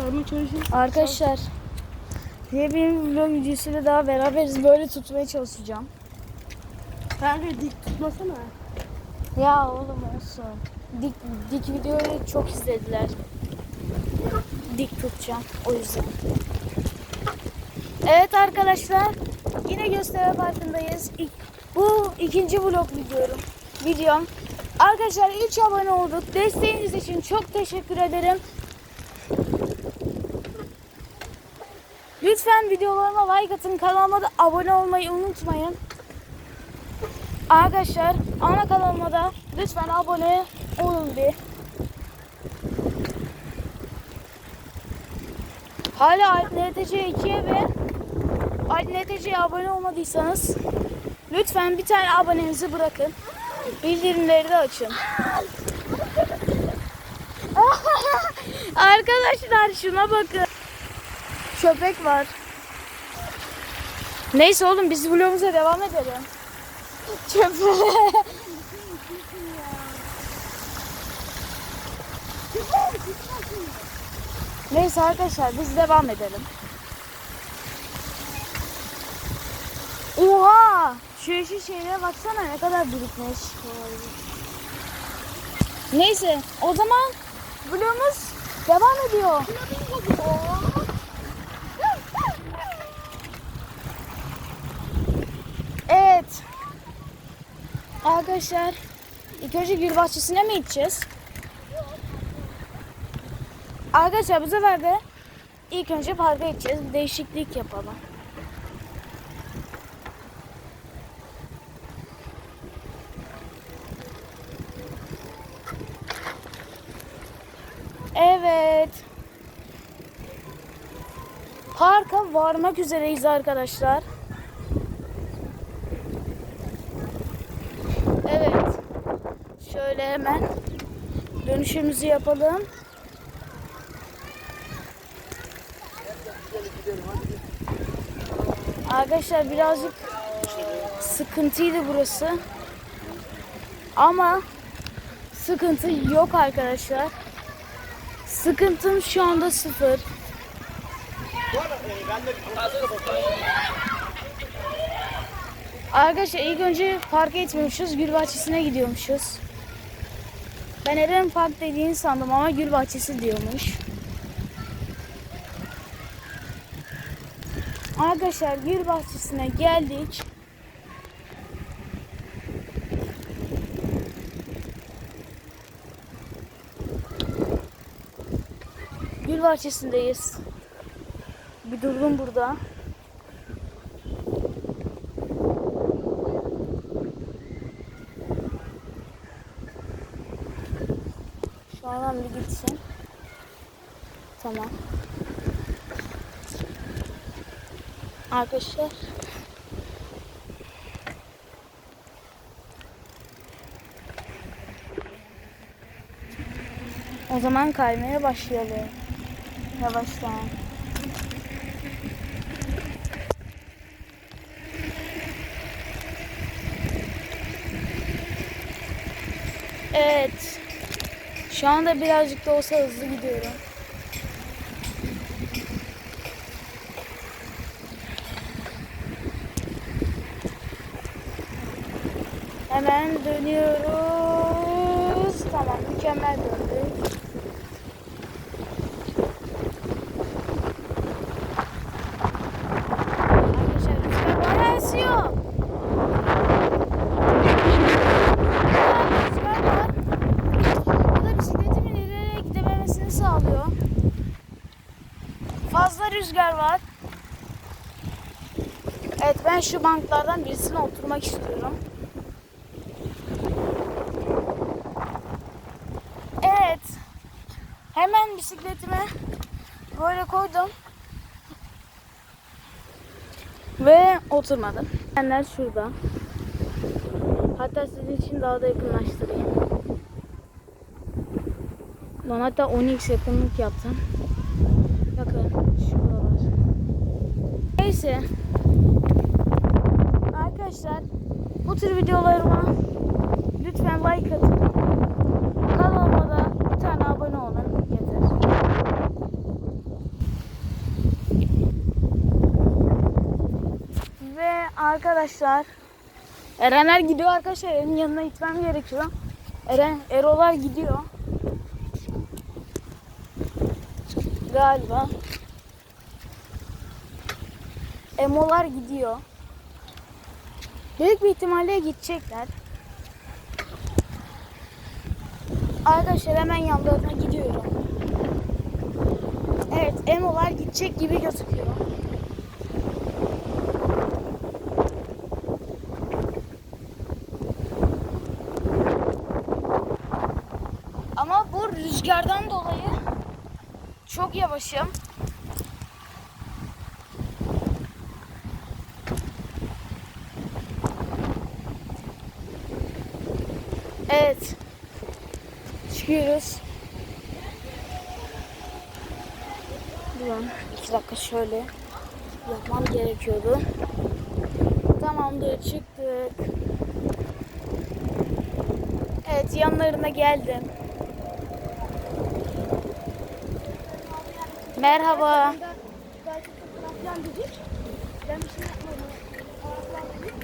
sarma çalışın. Arkadaşlar yine bir vlog videosuyla daha beraberiz. Böyle tutmaya çalışacağım. Kanka dik tutmasana. Ya oğlum olsun. Dik, dik videoyu çok izlediler. Dik tutacağım o yüzden. Evet arkadaşlar yine gösteri parkındayız. İlk, bu ikinci vlog videom. videom. Arkadaşlar 3 abone olduk. Desteğiniz için çok teşekkür ederim. Lütfen videolarıma like atın. Kanalıma da abone olmayı unutmayın. Arkadaşlar ana kanalıma da lütfen abone olun bir. Hala NTC 2'ye ve NTC'ye abone olmadıysanız lütfen bir tane abonenizi bırakın. Bildirimleri de açın. Arkadaşlar şuna bakın. Köpek var. Neyse oğlum biz vlogumuza devam edelim. Köpek. Neyse arkadaşlar biz devam edelim. Oha! Şu yeşil şeylere baksana ne kadar birikmiş. Neyse o zaman vlogumuz devam ediyor. Evet. Arkadaşlar ilk önce gül bahçesine mi gideceğiz? Arkadaşlar bu sefer de ilk önce parka gideceğiz. Bir değişiklik yapalım. Evet. Parka varmak üzereyiz arkadaşlar. Evet. Şöyle hemen dönüşümüzü yapalım. Arkadaşlar birazcık sıkıntıydı burası. Ama sıkıntı yok arkadaşlar. Sıkıntım şu anda sıfır. Arkadaşlar ilk önce parka gitmiyormuşuz, gül bahçesine gidiyormuşuz. Ben Eren Park dediğini sandım ama gül bahçesi diyormuş. Arkadaşlar gül bahçesine geldik. Gül bahçesindeyiz. Bir durdum burada. Şu an bir gitsin. Tamam. Arkadaşlar. O zaman kaymaya başlayalım. Yavaştan. Evet. Şu anda birazcık da olsa hızlı gidiyorum. Hemen dönüyoruz. Tamam mükemmel döndük. Arkadaşlar rüzgar bayağı esiyor. Bayağı rüzgar var. Bu da bisikletimin ileriye gidememesini sağlıyor. Fazla rüzgar var. Evet ben şu banklardan birisine oturmak istiyorum. Evet. Hemen bisikletime böyle koydum. Ve oturmadım. Benler şurada. Hatta sizin için daha da yakınlaştırayım. Lan hatta 10x yakınlık yaptım. Bakın şuralar. Neyse. Arkadaşlar bu tür videolarıma lütfen like atın. Kanalıma da bir tane abone olun yeter. Ve arkadaşlar Erenler gidiyor arkadaşlar. Eren'in yanına gitmem gerekiyor. Eren, Erolar gidiyor. Galiba. Emolar gidiyor. Büyük bir ihtimalle gidecekler. Arkadaşlar hemen yanlarına gidiyorum. Evet, Emolar gidecek gibi gözüküyor. Ama bu rüzgardan dolayı çok yavaşım. Evet. Çıkıyoruz. Durun. iki dakika şöyle yapmam gerekiyordu. Tamamdır çıktık. Evet yanlarına geldim. Merhaba. Belki fotoğraf falan dedik. Ben bir şey yapmadım. Fotoğraflar dedik.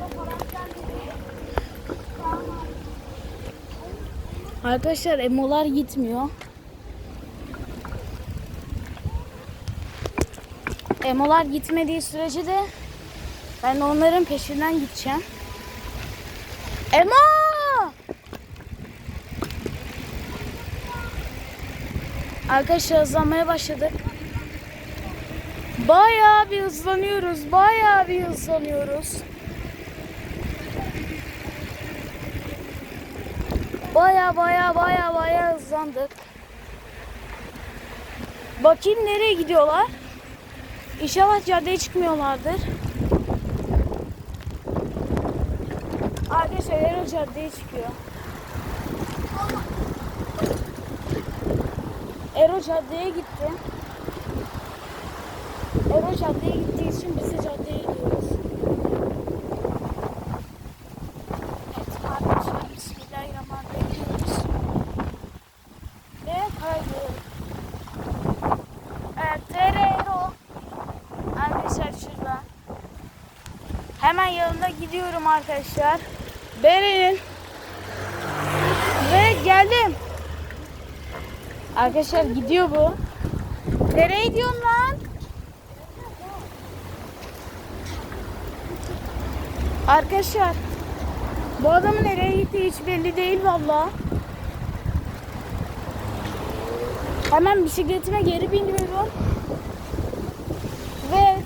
Ben falan filan dedik. Arkadaşlar emolar gitmiyor. Emolar gitmediği sürece de ben onların peşinden gideceğim. Emo! Arkadaşlar hızlanmaya başladık. Bayağı bir hızlanıyoruz. Bayağı bir hızlanıyoruz. Baya baya baya baya hızlandık. Bakayım nereye gidiyorlar. İnşallah caddeye çıkmıyorlardır. Arkadaşlar Ero caddeye çıkıyor. Ero caddeye gitti. Ero caddeye gittiği için biz de caddeye gidiyoruz. Evet arkadaşlar Bismillahirrahmanirrahim diyoruz. Ve kaydı. Evet Terero. Arkadaşlar şurada. Hemen yanında arkadaşlar. Berenin. Ve geldim. Arkadaşlar gidiyor bu. Nereye gidiyorsun lan? Arkadaşlar bu adamın nereye gittiği hiç belli değil valla. Hemen bisikletime geri biniyorum. Ve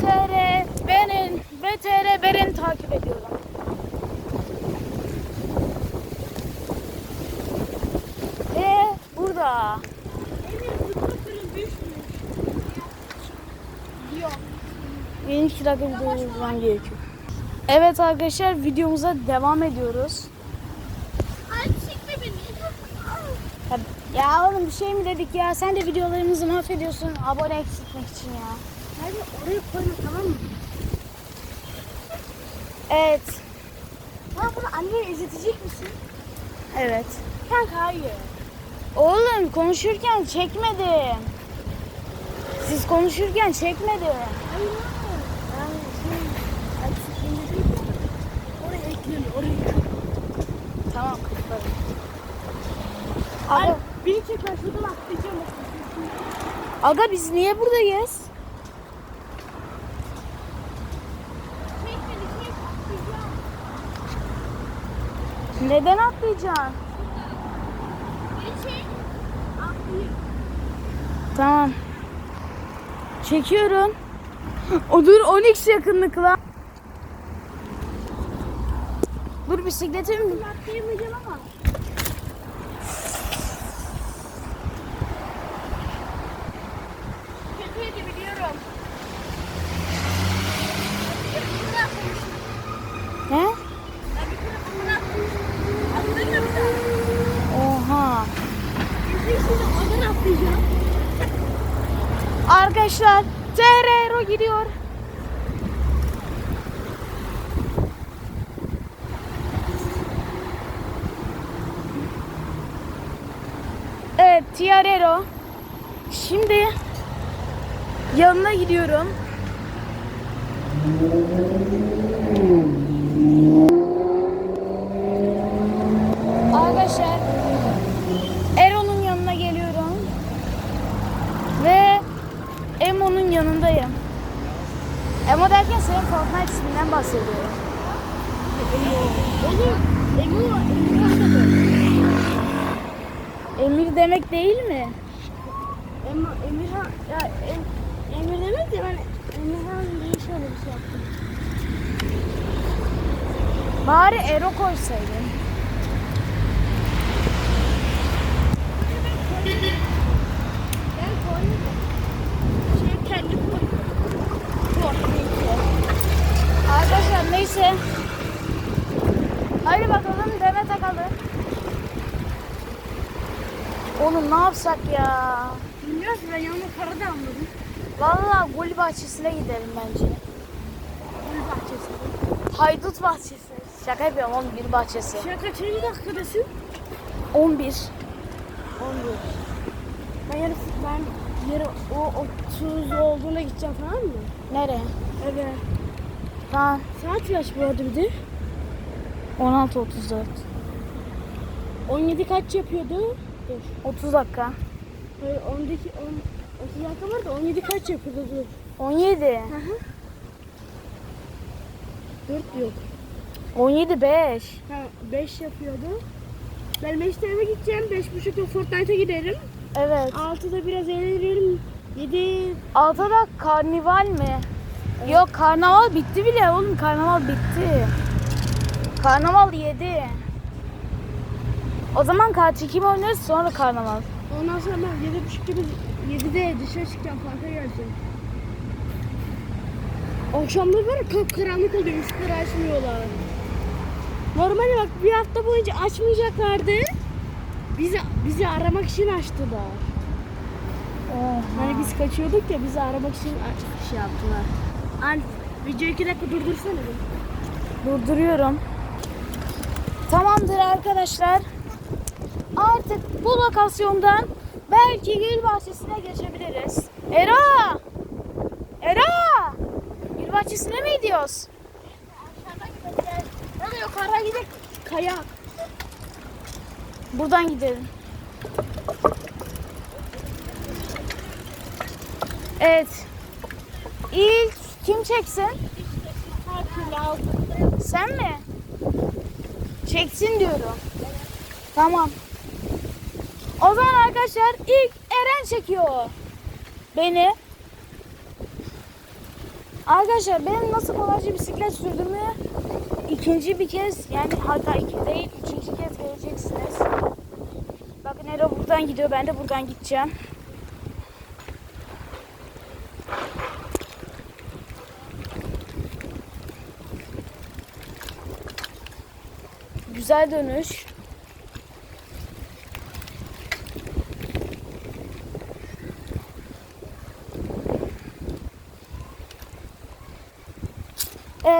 TR Beren ve TR Beren takip ediyorum. Ve burada. Emir bu köprünün düşmüş. İki dakika video izlemem gerekiyor. Evet arkadaşlar videomuza devam ediyoruz. Ya oğlum bir şey mi dedik ya? Sen de videolarımızı mahvediyorsun abone eksiltmek için ya. Hadi oraya koyma tamam mı? Evet. Ha bunu anneye izletecek misin? Evet. Kanka hayır. Oğlum konuşurken çekmedim. Siz konuşurken çekmedim. Hayır. Yani şey, eksikliğinde değil de oraya Tamam kızlarım. Ay, Aga, beni çek ben şuradan atlayacağım. aga biz niye buradayız? Çek beni çek atlayacağım. Neden atlayacaksın? Tamam. Çekiyorum. O dur 10x yakınlıkla. Dur bisikletim. Atlayamayacağım ama. Kötüydü biliyorum. Ne? Ben bir kere bunu atlayacağım. Atlayayım mı bir daha? Oha. Şimdi oradan atlayacağım. Arkadaşlar Terero gidiyor. Evet Tiarero. Şimdi yanına gidiyorum. Arkadaşlar Ero'nun yanına geliyorum. Ve Emo'nun yanındayım. Emo derken senin Fortnite isminden bahsediyorum. Oğlum, Emo, Emo Emir demek değil mi? Emo, Emirhan, ya em, Emir demek de ben Emirhan diye şöyle bir şey yaptım. Bari Ero koysaydın. Ben koydum. Şey kendim koydum. Fortnite'e. Arkadaşlar neyse. Hadi bakalım deme takalım. Oğlum ne yapsak ya? Bilmiyoruz ben yanına para da almadım. Vallahi gol bahçesine gidelim bence. Gül bahçesi. Haydut bahçesi. Şaka yapıyorum oğlum bir bahçesi. An kaçıncı dakikadasın? 11. 11. Ben yarın ben yarın o 30 olduğuna gideceğim falan mı? Nereye? Evet. Tamam. Saat kaç bu arada bir de? 16.34. 17 kaç yapıyordu? Dur. 30 dakika. Hayır 12 10 30 dakika var da 17 kaç yapıyordu dur. 17. Hı hı. 4 yok. 17 5. Ha 5 yapıyordu. Ben 5'te eve gideceğim. 5.30'da Fortnite'a giderim. Evet. 6'da biraz eğlenirim. 7 Altıda karnival mi? Yok karnaval bitti bile oğlum karnaval bitti. Karnaval 7. O zaman katil kim oynarız sonra karnaval. Ondan sonra ben 7.30 gibi 7'de dışarı çıkacağım. Parka geleceğim. Akşamları var ya kapkaranlık oluyor. Işıkları açmıyorlar. Normalde bak bir hafta boyunca açmayacaklardı. Bizi bizi aramak için açtılar. Hani biz kaçıyorduk ya bizi aramak için şey yaptılar. An video iki dakika durdursana. Durduruyorum. Tamamdır arkadaşlar. Artık bu lokasyondan belki gül bahçesine geçebiliriz. Era! Era! Gül bahçesine mi gidiyoruz? Ya da yukarıya gidelim. Kayak. Buradan gidelim. Evet. İlk kim çeksin? Sen mi? Çeksin diyorum. Tamam. O zaman arkadaşlar ilk Eren çekiyor. Beni. Arkadaşlar benim nasıl kolayca bisiklet sürdüğümü ikinci bir kez yani hatta iki değil üçüncü kez göreceksiniz. Bakın Ero buradan gidiyor ben de buradan gideceğim. Güzel dönüş.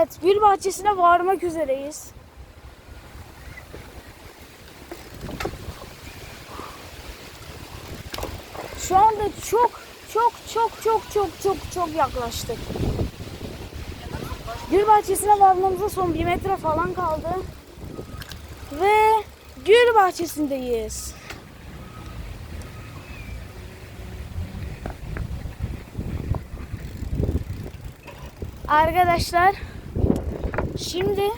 Evet, gül bahçesine varmak üzereyiz. Şu anda çok çok çok çok çok çok çok yaklaştık. Gül bahçesine varmamıza son bir metre falan kaldı. Ve gül bahçesindeyiz. Arkadaşlar şimdi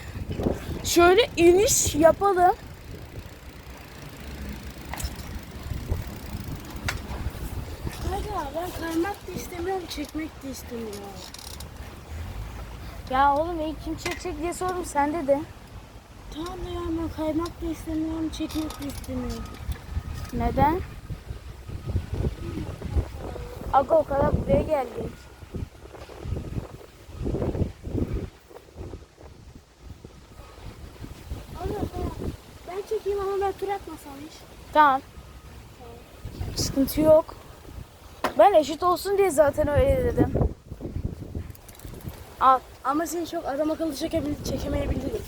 şöyle iniş yapalım. Hadi ben kaymak da istemiyorum, çekmek de istemiyorum. Ya oğlum ilk kim çekecek diye sordum sen de de. Tamam da ya ben kaymak da istemiyorum, çekmek de istemiyorum. Neden? Aga o kadar buraya geldik. Allah Allah. Ben çekeyim ama ben hiç. Tamam. Sıkıntı yok. Ben eşit olsun diye zaten öyle dedim. Al. Ama seni çok adam akıllı çekebil çekemeyebilirim.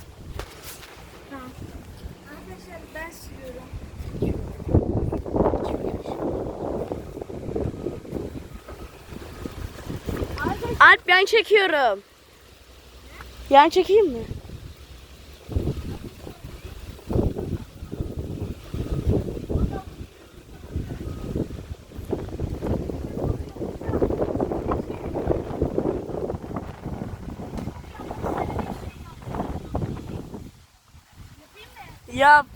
Tamam. Arkadaşlar ben sürüyorum. Alp ben çekiyorum. Yan çekeyim mi? Yap.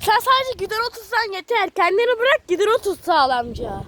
Sen sadece gider otursan yeter. Kendini bırak gider otur sağlamca.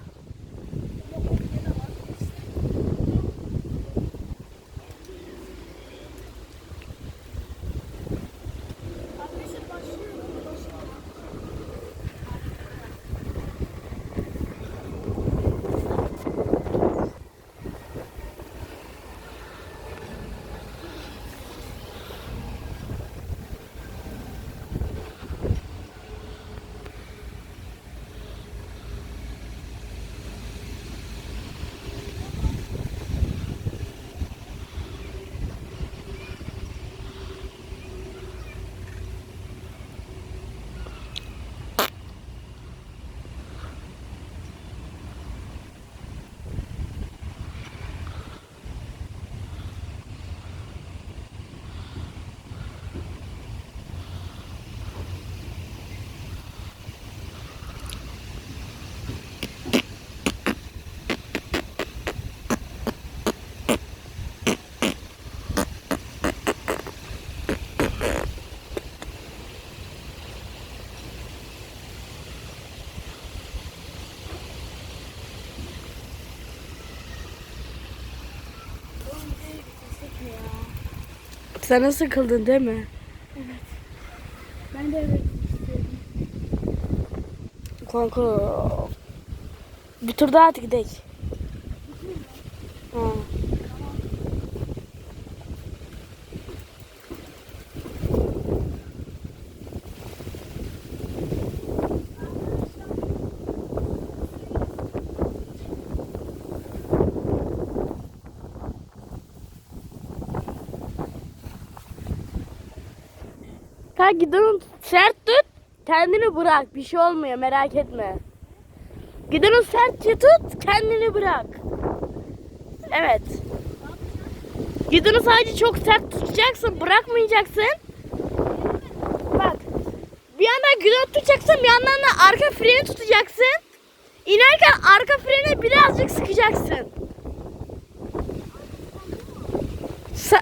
Sana sıkıldın değil mi? Ben de evet istiyorum. Kanka. Bir tur daha hadi gidelim. Ha. Gidelim sert tut. Kendini bırak. Bir şey olmuyor merak etme. Gidelim sertçe tut. Kendini bırak. Evet. Gidini sadece çok sert tutacaksın. Bırakmayacaksın. Bak. Bir yandan gidini tutacaksın. Bir yandan da arka freni tutacaksın. İnerken arka freni birazcık sıkacaksın.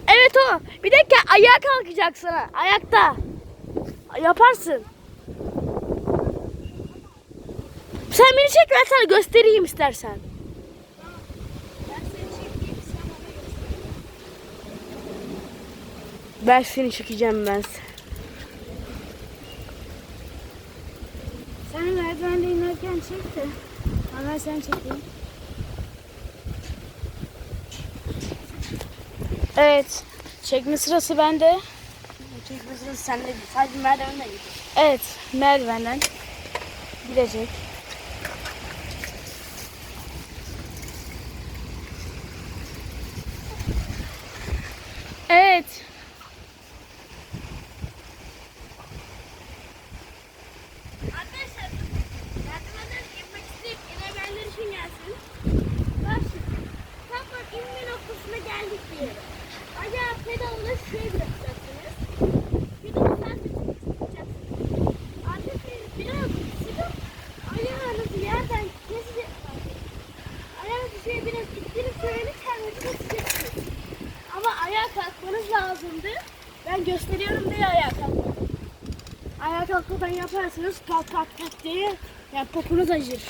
Evet o. Bir de ayağa kalkacaksın. Ayakta. Yaparsın. Sen beni çek ben sana göstereyim istersen. Ben seni çekeceğim ben. Sen merdivende inerken çek de. Hemen sen çekeyim. Evet. Çekme sırası bende. Çekmesini sen de sadece merdivenden git. Evet. Merdivenden. Gidecek. Evet. Arkadaşlar merdivenden inmek isteyip inemeyenler için gelsin. Bak şimdi. Tam bak inme noktasına geldik diyelim. Ayağı pedalını şuraya bırakacaksınız. Bir de sen tutacaksınız. Arkadaşlar biraz sıkıp ayağınızı yerden kesecek. Ayağınızı şöyle biraz ittirip şöyle kendinizi tutacaksınız. Ama ayağa kalkmanız lazımdı. Ben gösteriyorum diye ayağa kalkmadım. Ayağa kalkmadan yaparsanız kalk kalk kalk diye yani popunuz acır.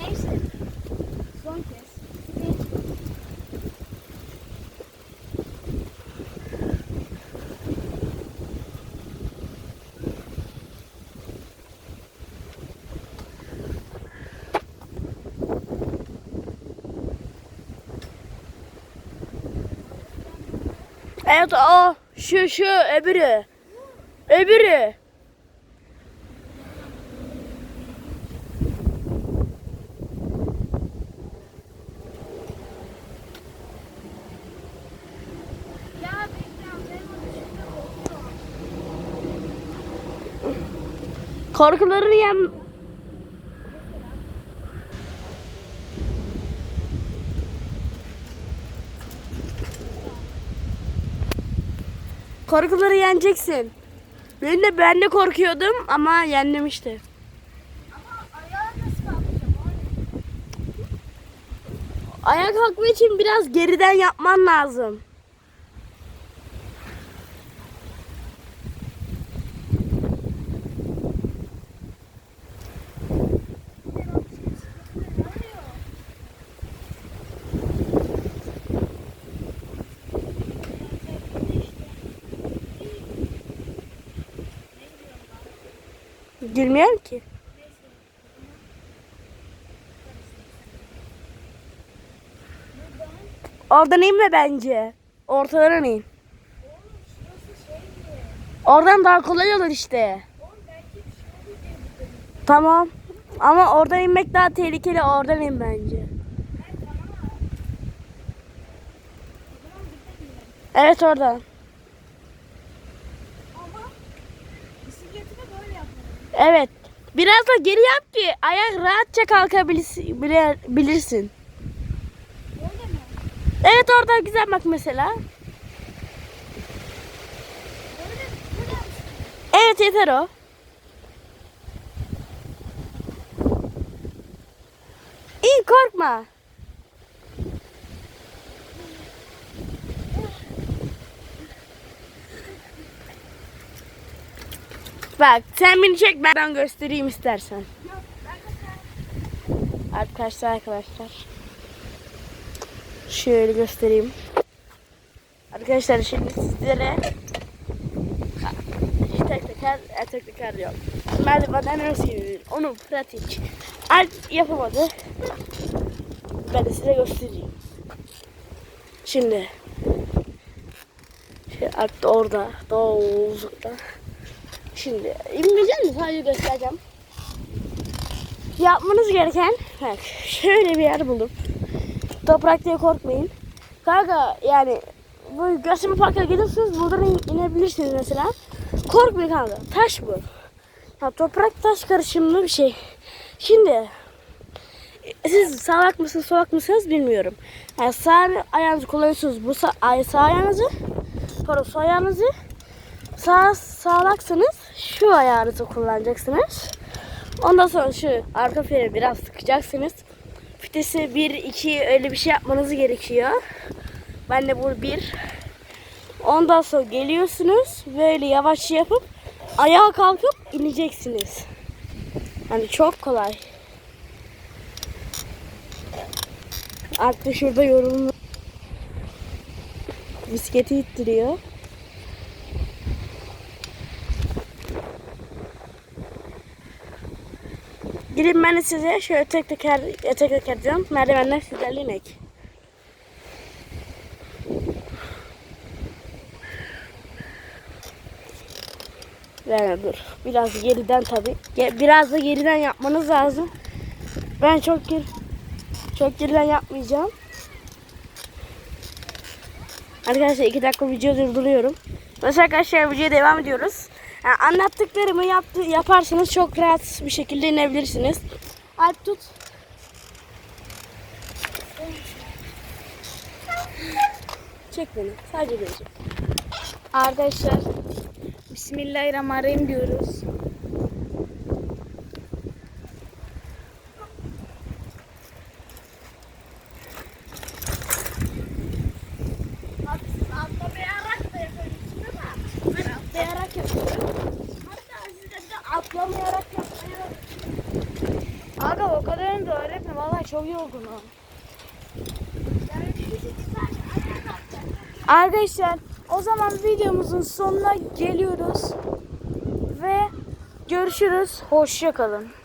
Neyse. Son kez. Bir. Evet o şu şu öbürü. Öbürü. Korkularını yem Korkuları yeneceksin. Ben de ben de korkuyordum ama yendim işte. Ayağa kalkma için biraz geriden yapman lazım. Gülmüyorum ki. Oradan inme bence. Ortadan in. Oradan daha kolay olur işte. Tamam. Ama oradan inmek daha tehlikeli. Oradan in bence. Evet oradan. Evet. Biraz da geri yap ki ayak rahatça kalkabilirsin. bile- Bilirsin. Evet orada güzel bak mesela. Evet yeter o. İyi korkma. Bak sen beni çek ben göstereyim istersen. Arkadaşlar arkadaşlar. Şöyle göstereyim. Arkadaşlar şimdi sizlere tek teker, tek teker yok. Merdivenden nasıl yürüyor? Onu pratik. Alp yapamadı. Ben de size göstereyim. Şimdi şey Alp de orada, doğuzlukta. Şimdi inmeyeceğim de sadece göstereceğim. Yapmanız gereken bak şöyle bir yer bulup toprak diye korkmayın. Kanka yani bu gösterme parkına geliyorsunuz buradan in- inebilirsiniz mesela. Korkmayın kanka. Taş bu. Ya toprak taş karışımlı bir şey. Şimdi siz sağlak mısınız solak mısınız bilmiyorum. Yani sağ ayağınızı kullanıyorsunuz. Bu sağ, ay- sağ ayağınızı pardon sol ayağınızı sağ sağlaksanız şu ayağınızı kullanacaksınız. Ondan sonra şu arka freni biraz sıkacaksınız. Vitesi 1 2 öyle bir şey yapmanız gerekiyor. Ben de bu bir. Ondan sonra geliyorsunuz böyle yavaş yapıp ayağa kalkıp ineceksiniz. Yani çok kolay. Artık şurada yorulmuş. Bisikleti ittiriyor. Gidin ben size şöyle tek teker, tek teker diyorum. Merdivenler sizlerle inek. Yani dur. Biraz geriden tabi. Biraz da geriden yapmanız lazım. Ben çok ger çok geriden yapmayacağım. Arkadaşlar iki dakika video durduruyorum. Mesela arkadaşlar videoya devam ediyoruz. Yani anlattıklarımı yaptı, yaparsanız çok rahat bir şekilde inebilirsiniz. Alp tut. Çek beni. Sadece beni. Arkadaşlar Bismillahirrahmanirrahim diyoruz. Abi siz atlamayarak da yapabilirsiniz ama ben atlayarak yapıyorum. Hatta siz de bir atlamayarak yapmayı Aga o kadarını da öğretme. Vallahi çok yorgunum. yani küçük sadece ayağa kalkacak. Arkadaşlar o zaman videomuzun sonuna geliyoruz. Ve görüşürüz. Hoşça kalın.